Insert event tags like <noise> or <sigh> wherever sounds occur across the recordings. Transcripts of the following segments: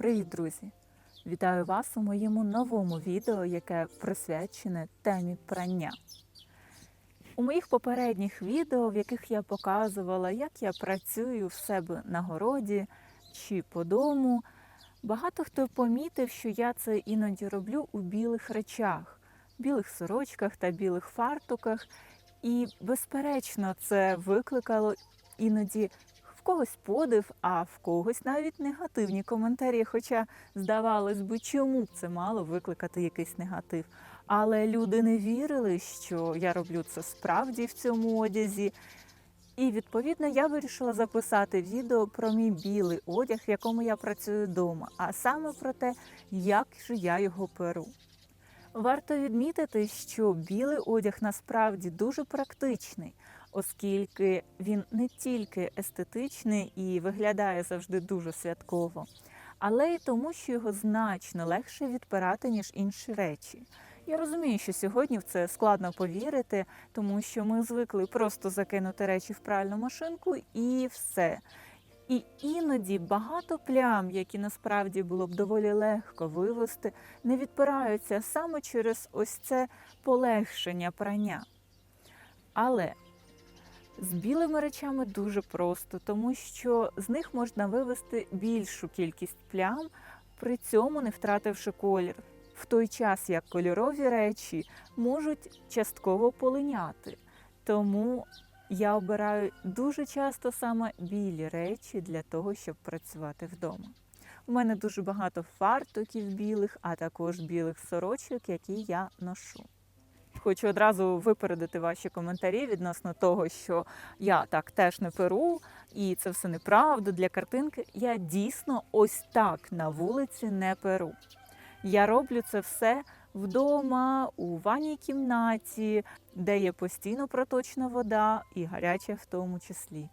Привіт, друзі! Вітаю вас у моєму новому відео, яке присвячене темі прання. У моїх попередніх відео, в яких я показувала, як я працюю в себе на городі чи по дому, багато хто помітив, що я це іноді роблю у білих речах, білих сорочках та білих фартуках. І, безперечно, це викликало іноді в когось подив, а в когось навіть негативні коментарі. Хоча, здавалось би, чому б це мало викликати якийсь негатив. Але люди не вірили, що я роблю це справді в цьому одязі. І відповідно я вирішила записати відео про мій білий одяг, в якому я працюю вдома, а саме про те, як же я його перу. Варто відмітити, що білий одяг насправді дуже практичний, оскільки він не тільки естетичний і виглядає завжди дуже святково, але й тому, що його значно легше відпирати, ніж інші речі. Я розумію, що сьогодні в це складно повірити, тому що ми звикли просто закинути речі в пральну машинку і все. І іноді багато плям, які насправді було б доволі легко вивести, не відпираються саме через ось це полегшення прання. Але з білими речами дуже просто, тому що з них можна вивести більшу кількість плям, при цьому не втративши колір. В той час як кольорові речі можуть частково полиняти. Тому я обираю дуже часто саме білі речі для того, щоб працювати вдома. У мене дуже багато фартуків білих, а також білих сорочок, які я ношу. Хочу одразу випередити ваші коментарі відносно того, що я так теж не перу, і це все неправда для картинки. Я дійсно ось так на вулиці не перу. Я роблю це все вдома, у ванній кімнаті, де є постійно проточна вода і гаряча в тому числі.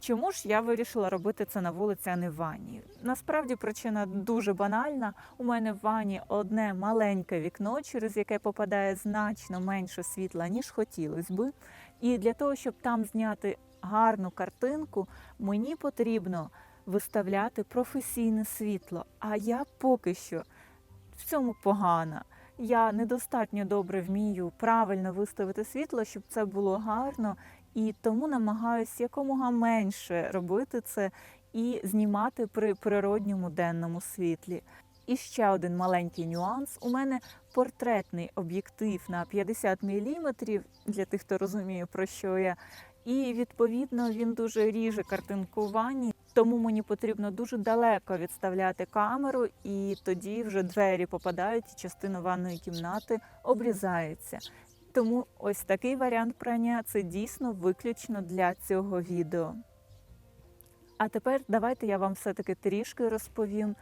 Чому ж я вирішила робити це на вулиці, а не в ванні? Насправді причина дуже банальна. У мене в ванні одне маленьке вікно, через яке попадає значно менше світла, ніж хотілося би. І для того, щоб там зняти гарну картинку, мені потрібно виставляти професійне світло. А я поки що в цьому погана. Я недостатньо добре вмію правильно виставити світло, щоб це було гарно, і тому намагаюся якомога менше робити це і знімати при природньому денному світлі. І ще один маленький нюанс. У мене портретний об'єктив на 50 мм, для тих, хто розуміє, про що я. І відповідно він дуже ріже картинку ванні, тому мені потрібно дуже далеко відставляти камеру, і тоді вже двері попадають, і частина ванної кімнати обрізається. Тому ось такий варіант прання це дійсно виключно для цього відео. А тепер давайте я вам все-таки трішки розповім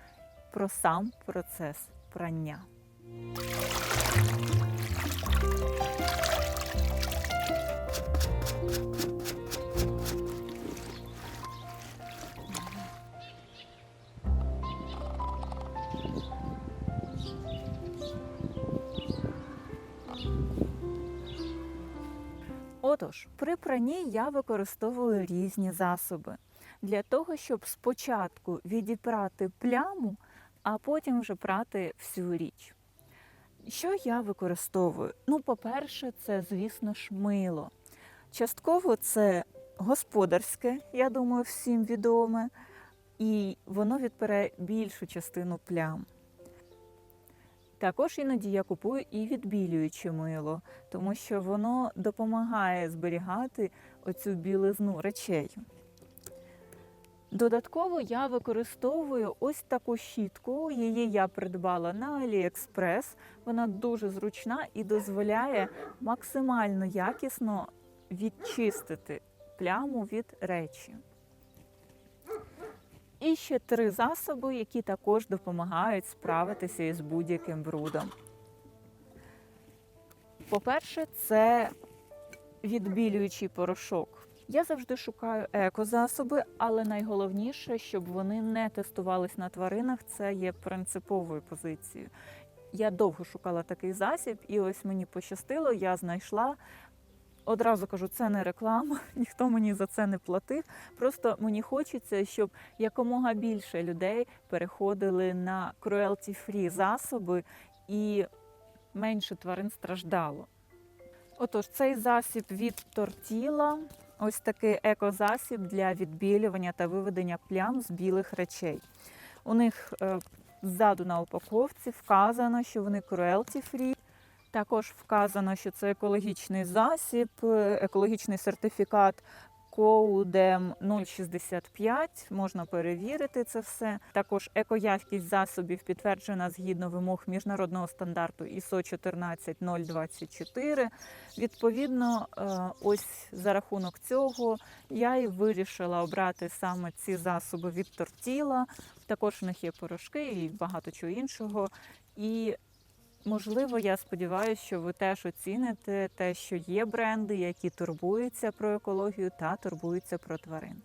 про сам процес прання. Отож, при пранні я використовую різні засоби для того, щоб спочатку відіпрати пляму, а потім вже прати всю річ. Що я використовую? Ну, по-перше, це, звісно ж, мило. Частково це господарське, я думаю, всім відоме, і воно відпере більшу частину плям. Також іноді я купую і відбілююче мило, тому що воно допомагає зберігати оцю білизну речей. Додатково я використовую ось таку щітку. Її я придбала на AliExpress. Вона дуже зручна і дозволяє максимально якісно відчистити пляму від речі. І ще три засоби, які також допомагають справитися із будь-яким брудом. По-перше, це відбілюючий порошок. Я завжди шукаю екозасоби, але найголовніше, щоб вони не тестувались на тваринах, це є принциповою позицією. Я довго шукала такий засіб, і ось мені пощастило, я знайшла Одразу кажу, це не реклама, <laughs> ніхто мені за це не платив. Просто мені хочеться, щоб якомога більше людей переходили на cruelty-free засоби і менше тварин страждало. Отож, цей засіб від тортіла, ось такий екозасіб для відбілювання та виведення плям з білих речей. У них е, ззаду на упаковці вказано, що вони cruelty-free. Також вказано, що це екологічний засіб, екологічний сертифікат Коудем 065. Можна перевірити це все. Також екоявкість засобів підтверджена згідно вимог міжнародного стандарту ISO 14024. Відповідно, е, ось за рахунок цього я і вирішила обрати саме ці засоби від тортіла. Також в них є порошки і багато чого іншого. І Можливо, я сподіваюся, що ви теж оціните те, що є бренди, які турбуються про екологію та турбуються про тварин.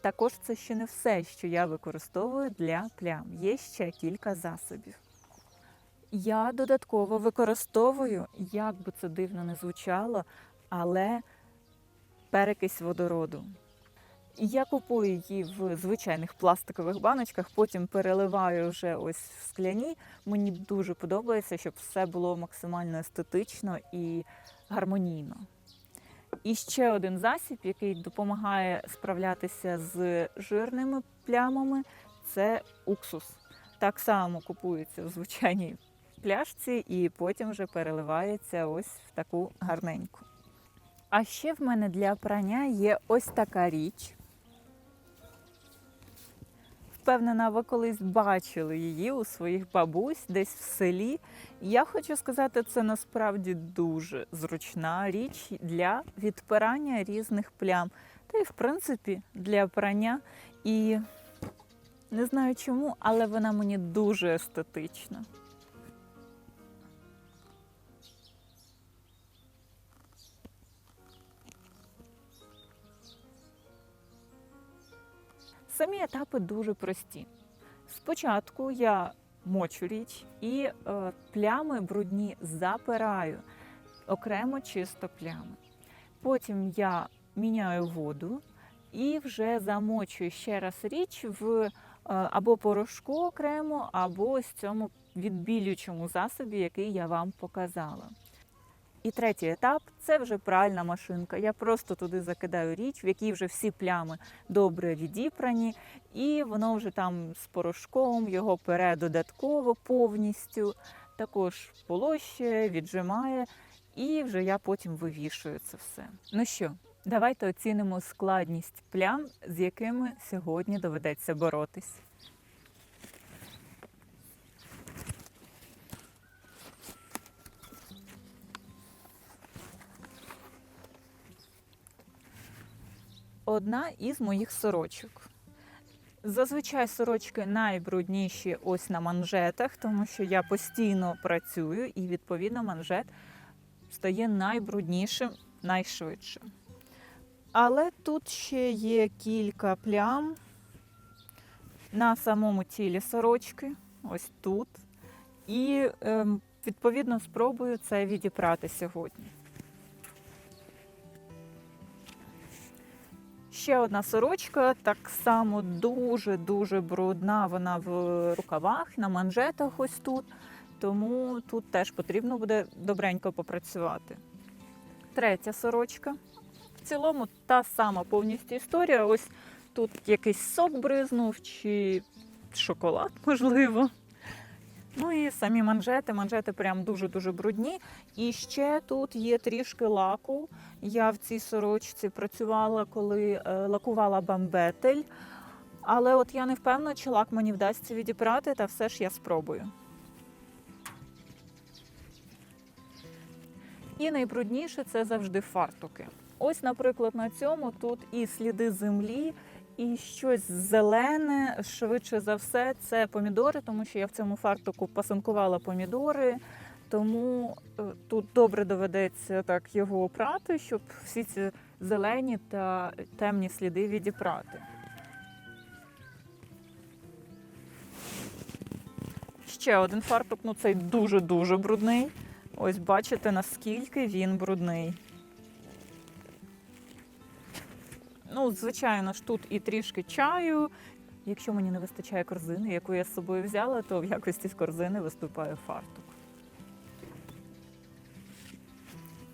Також це ще не все, що я використовую для плям. Є ще кілька засобів. Я додатково використовую, як би це дивно не звучало, але перекись водороду. Я купую її в звичайних пластикових баночках, потім переливаю вже ось в скляні. Мені дуже подобається, щоб все було максимально естетично і гармонійно. І ще один засіб, який допомагає справлятися з жирними плямами, це уксус. Так само купується в звичайній пляшці і потім вже переливається ось в таку гарненьку. А ще в мене для прання є ось така річ. Впевнена, ви колись бачили її у своїх бабусь десь в селі. Я хочу сказати, це насправді дуже зручна річ для відпирання різних плям. Та й, в принципі, для прання. І не знаю чому, але вона мені дуже естетична. Самі етапи дуже прості. Спочатку я мочу річ і е, плями брудні запираю, окремо чисто плями. Потім я міняю воду і вже замочую ще раз річ в е, або порошку окремо, або ось цьому відбілюючому засобі, який я вам показала. І третій етап це вже пральна машинка. Я просто туди закидаю річ, в якій вже всі плями добре відіпрані, і воно вже там з порошком його пере додатково повністю, також полощує, віджимає, і вже я потім вивішую це все. Ну що, давайте оцінимо складність плям, з якими сьогодні доведеться боротись. Одна із моїх сорочок. Зазвичай сорочки найбрудніші ось на манжетах, тому що я постійно працюю і, відповідно, манжет стає найбруднішим найшвидше. Але тут ще є кілька плям на самому тілі сорочки, ось тут. І, ем, відповідно, спробую це відіпрати сьогодні. Ще одна сорочка, так само дуже-дуже брудна. Вона в рукавах, на манжетах ось тут. Тому тут теж потрібно буде добренько попрацювати. Третя сорочка. В цілому та сама повністю історія. Ось тут якийсь сок бризнув чи шоколад, можливо. Ну і самі манжети. Манжети прям дуже-дуже брудні. І ще тут є трішки лаку. Я в цій сорочці працювала, коли е, лакувала бамбетель. Але от я не впевнена, чи лак мені вдасться відібрати, та все ж я спробую. І найбрудніше це завжди фартуки. Ось, наприклад, на цьому тут і сліди землі, і щось зелене, швидше за все, це помідори, тому що я в цьому фартуку пасинкувала помідори. Тому е, тут добре доведеться так його опрати, щоб всі ці зелені та темні сліди відіпрати. Ще один фартук, ну цей дуже-дуже брудний. Ось бачите, наскільки він брудний. Ну, звичайно ж, тут і трішки чаю. Якщо мені не вистачає корзини, яку я з собою взяла, то в якості з корзини виступає фартук.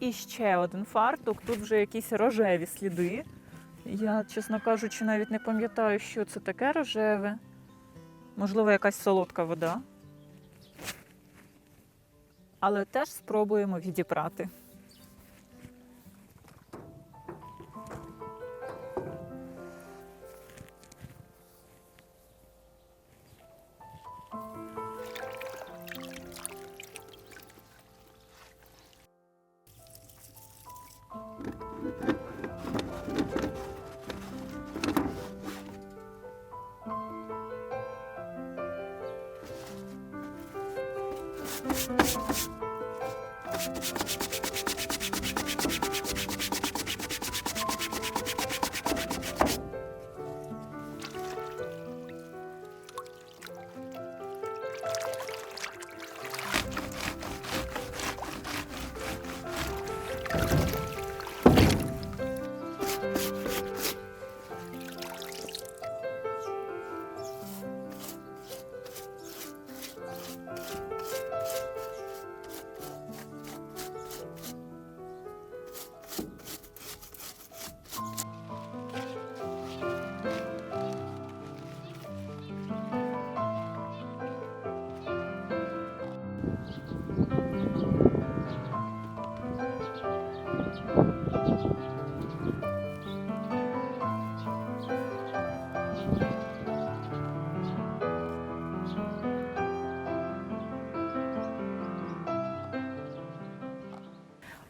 І ще один фартук. Тут вже якісь рожеві сліди. Я, чесно кажучи, навіть не пам'ятаю, що це таке рожеве. Можливо, якась солодка вода. Але теж спробуємо відібрати.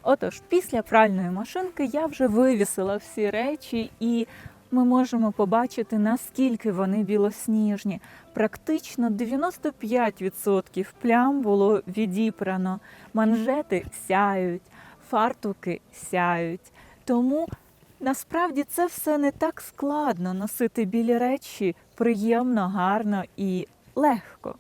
Отож, після пральної машинки я вже вивісила всі речі, і ми можемо побачити, наскільки вони білосніжні. Практично 95% плям було відіпрано. Манжети сяють, фартуки сяють. Тому насправді це все не так складно носити білі речі приємно, гарно і легко.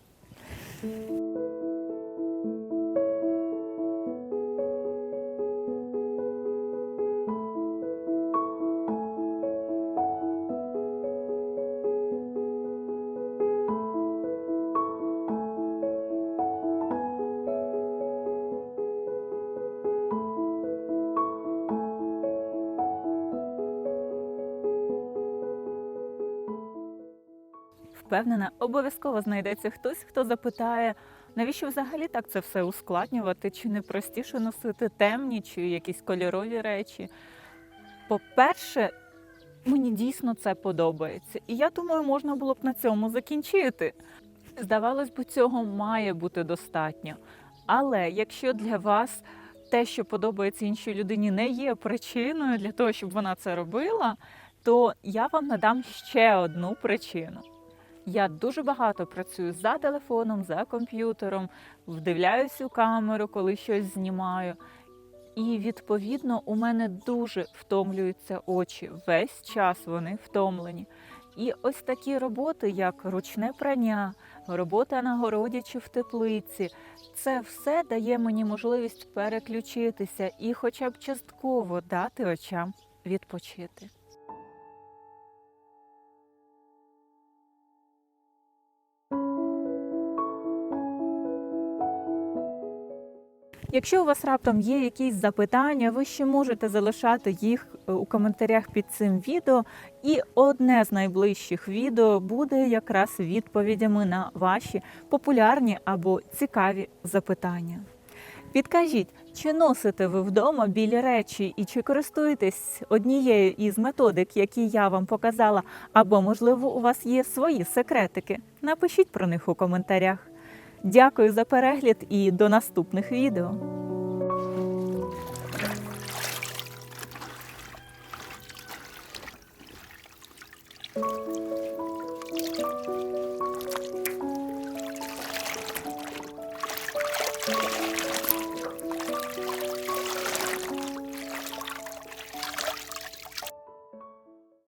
Впевнена, обов'язково знайдеться хтось, хто запитає, навіщо взагалі так це все ускладнювати, чи не простіше носити темні, чи якісь кольорові речі. По-перше, мені дійсно це подобається. І я думаю, можна було б на цьому закінчити. Здавалось би, цього має бути достатньо. Але якщо для вас те, що подобається іншій людині, не є причиною для того, щоб вона це робила, то я вам надам ще одну причину. Я дуже багато працюю за телефоном, за комп'ютером, вдивляюсь у камеру, коли щось знімаю. І відповідно у мене дуже втомлюються очі. Весь час вони втомлені. І ось такі роботи, як ручне прання, робота на городі чи в теплиці, це все дає мені можливість переключитися і, хоча б частково дати очам відпочити. Якщо у вас раптом є якісь запитання, ви ще можете залишати їх е, у коментарях під цим відео. І одне з найближчих відео буде якраз відповідями на ваші популярні або цікаві запитання. Підкажіть, чи носите ви вдома білі речі і чи користуєтесь однією із методик, які я вам показала, або, можливо, у вас є свої секретики? Напишіть про них у коментарях. Дякую за перегляд і до наступних відео.